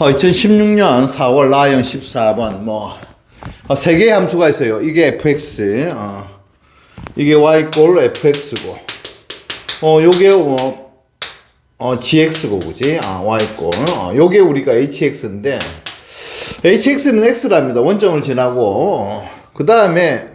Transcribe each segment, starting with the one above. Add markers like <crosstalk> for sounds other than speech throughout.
어, 2016년 4월 라이언 14번 뭐 어, 세 개의 함수가 있어요. 이게 fx, 어, 이게 y 꼴 fx고, 어, 요게 어, 어 gx고 그지? 아, y 꼴. 어, 요게 우리가 hx인데 hx는 x랍니다. 원점을 지나고 그 다음에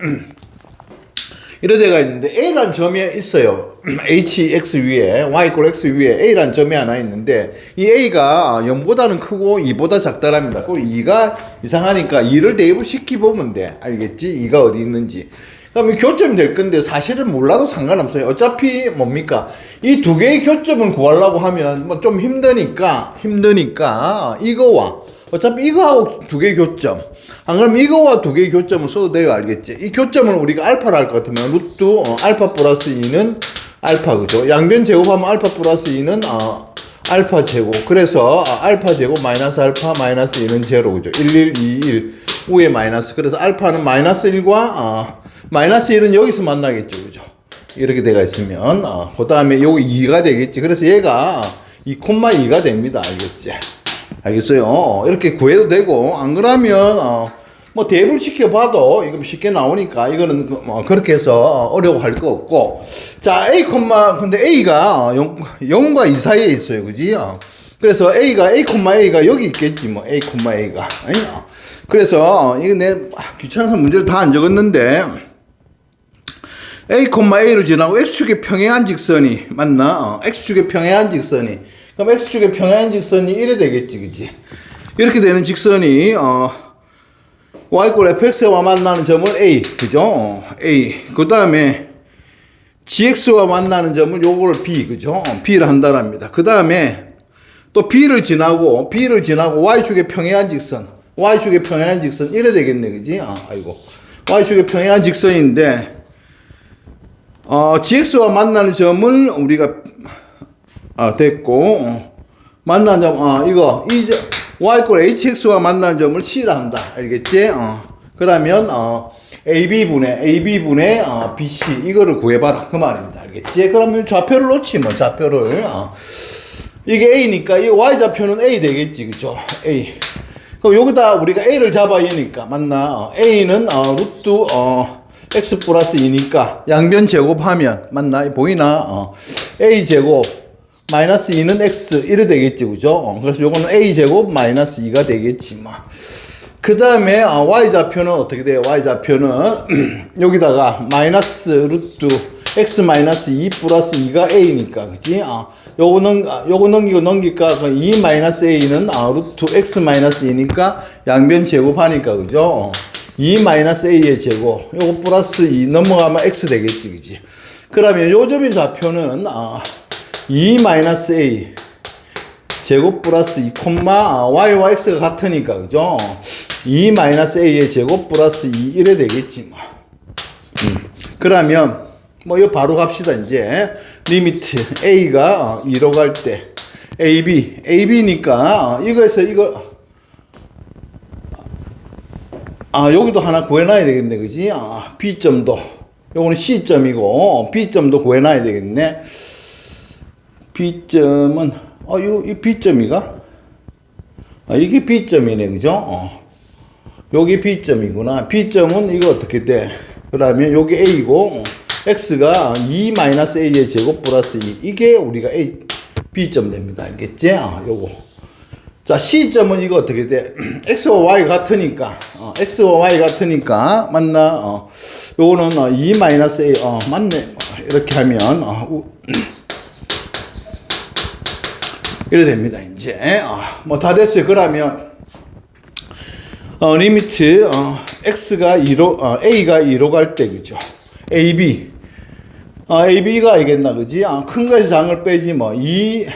이런 데가 있는데 A란 점이 있어요. <clears throat> HX 위에 Y 꼴 X 위에 A란 점이 하나 있는데 이 A가 0보다는 크고 2보다 작다랍니다. 그 2가 이상하니까 2를 대입을 시키 보면 돼. 알겠지? 2가 어디 있는지. 그러면 교점이 될 건데 사실은 몰라도 상관없어요. 어차피 뭡니까? 이 두 개의 교점을 구하려고 하면 뭐 좀 힘드니까 힘드니까 이거와 어차피 이거하고 두 개의 교점. 안 그러면 이거와 두 개의 교점을 써도 돼요. 알겠지? 이 교점을 우리가 알파를 할 것 같으면 루트 어, 알파 플러스 2는 알파 그죠? 양변 제곱하면 알파 플러스 2는 어, 알파 제곱. 그래서 어, 알파 제곱 마이너스 알파 마이너스 2는 제로 그죠? 1, 1, 2, 1. 위에 마이너스. 그래서 알파는 마이너스 1과 어, 마이너스 1은 여기서 만나겠죠. 그죠? 이렇게 돼가 있으면 어, 그 다음에 요거 2가 되겠지. 그래서 얘가 2,2가 됩니다. 알겠지? 알겠어요? 어, 이렇게 구해도 되고 안 그러면 어, 뭐 대입을 시켜봐도 이거 쉽게 나오니까 이거는 그, 뭐 그렇게 해서 어려워할 거 없고 자 A 콤마 근데 A가 0, 0과 2 사이에 있어요 그지? 어. 그래서 A가 A 콤마 A가 여기 있겠지 뭐 A 콤마 A가 아니야 그래서 이거 내 아, 귀찮아서 문제를 다 안 적었는데 A, A를 지나고 X축의 평행한 직선이 맞나? 어, X축의 평행한 직선이 그럼 X축의 평행한 직선이 이래 되겠지 그지? 이렇게 되는 직선이 어, Y꼴 fx와 만나는 점을 A 그죠? 어, A 그 다음에 gx와 만나는 점을 요거를 B 그죠? 어, B를 한다랍니다 그 다음에 또 B를 지나고 B를 지나고 Y축의 평행한 직선 Y축의 평행한 직선 이래 되겠네 그지? 아, 아이고 Y축의 평행한 직선인데 어, GX와 만나는 점을 우리가 아, 됐고 어, 만나는 점, 아, 이거 이 점, Y꼴 HX와 만나는 점을 C라 한다. 알겠지? 어. 그러면 어, AB 분의 AB 분의 어, BC 이거를 구해봐라 그 말입니다. 알겠지? 그러면 좌표를 놓지 뭐 좌표를 어. 이게 A니까 이 Y 좌표는 A 되겠지, 그죠? A. 그럼 여기다 우리가 A를 잡아야 하니까 맞나? 어, A는 어, 루트 어. x 플러스 2니까 양변 제곱하면 맞나 보이나 어. a 제곱 마이너스 2는 x 이래 되겠지 그죠 어. 그래서 요거는 a 제곱 마이너스 2가 되겠지 뭐그 다음에 어, y 좌표는 어떻게 돼요 y 좌표는 <clears throat> 여기다가 마이너스 루트 x 마이너스 2 플러스 2가 a니까 그지 어. 요거 넘 요거 넘기고 넘기까 2 마이너스 a는 어, 루트 x 마이너스 2니까 양변 제곱하니까 그죠 어. 2 마이너스 a의 제곱 요거 플러스 2 넘어가면 x 되겠지 그지 그러면 요 점의 좌표는 아, 2 마이너스 a 제곱 플러스 2 콤마 y와 x가 같으니까 그죠 2 마이너스 a의 제곱 플러스 2 이래 되겠지 뭐 음. 그러면 뭐 이거 바로 갑시다 이제 리미트 a가 2로 갈 때 ab ab니까 이거에서 이거 아, 여기도 하나 구해놔야 되겠네, 그지? 아, B점도. 요거는 C점이고, B점도 구해놔야 되겠네. B점은, 어, 이거, 이 B점이가? 아, 이게 B점이네, 그죠? 어. 여기 B점이구나. B점은 이거 어떻게 돼? 그 다음에 여기 A고, 어. X가 2-A의 제곱 플러스 2. 이게 우리가 A, B점 됩니다. 알겠지? 아, 요거. 자, C점은 이거 어떻게 돼? <clears throat> X와 Y 같으니까, 어, X와 Y 같으니까, 맞나? 어, 요거는 어, 2 마이너스 A, 어, 맞네. 이렇게 하면, 어, 우, <clears throat> 이래 됩니다, 이제. 어, 뭐다 됐어요. 그러면, 어, 리미트, 어, X가 2로, 어, A가 2로 갈 때, 그죠? AB. 어, AB가 알겠나, 그지? 아, 큰 것이 장을 빼지, 뭐, 2,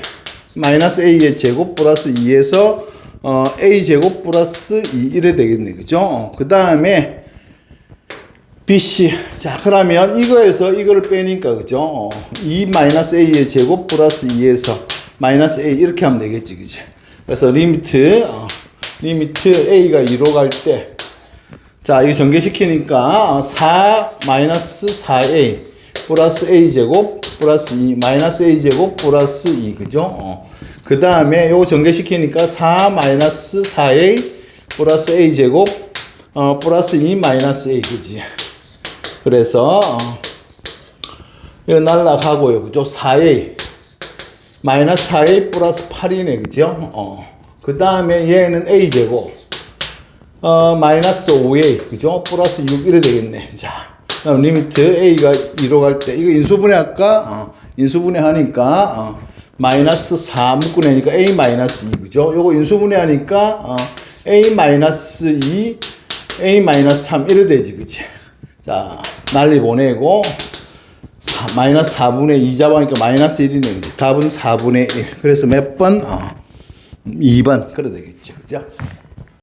마이너스 a의 제곱 플러스 2에서 어, a 제곱 플러스 2 이래 되겠네 그죠? 그 다음에 bc 자 그러면 이거에서 이거를 빼니까 그죠? 2 마이너스 a의 제곱 플러스 2에서 마이너스 a 이렇게 하면 되겠지 그지? 그래서 리미트 어, 리미트 a가 2로 갈 때 자 이거 전개시키니까 4 마이너스 4a 플러스 a 제곱 플러스 2 마이너스 a 제곱 플러스 2 그죠? 어. 그 다음에 요거 전개시키니까 4 마이너스 4a 플러스 a 제곱 어 플러스 2 마이너스 a 그지 그래서 어, 이거 날라가고요 그죠 4a 마이너스 4a 플러스 8이네 그죠? 어 그 다음에 얘는 a 제곱. 어 마이너스 5a 그죠? 플러스 6 이래 되겠네. 자 그럼 리미트 a가 2로 갈 때 이거 인수분해 할까? 어, 인수분해 하니까 어, 마이너스 4 묶어내니까 a 마이너스 2 그죠? 요거 인수분해 하니까 어, a 마이너스 2 a 마이너스 3 이래 되지 그지 자 난리 보내고 사- 마이너스 4분의 2 잡아니까 마이너스 1이네 그지? 답은 4분의 1 그래서 몇 번? 어, 2번. 그래 되겠죠 그죠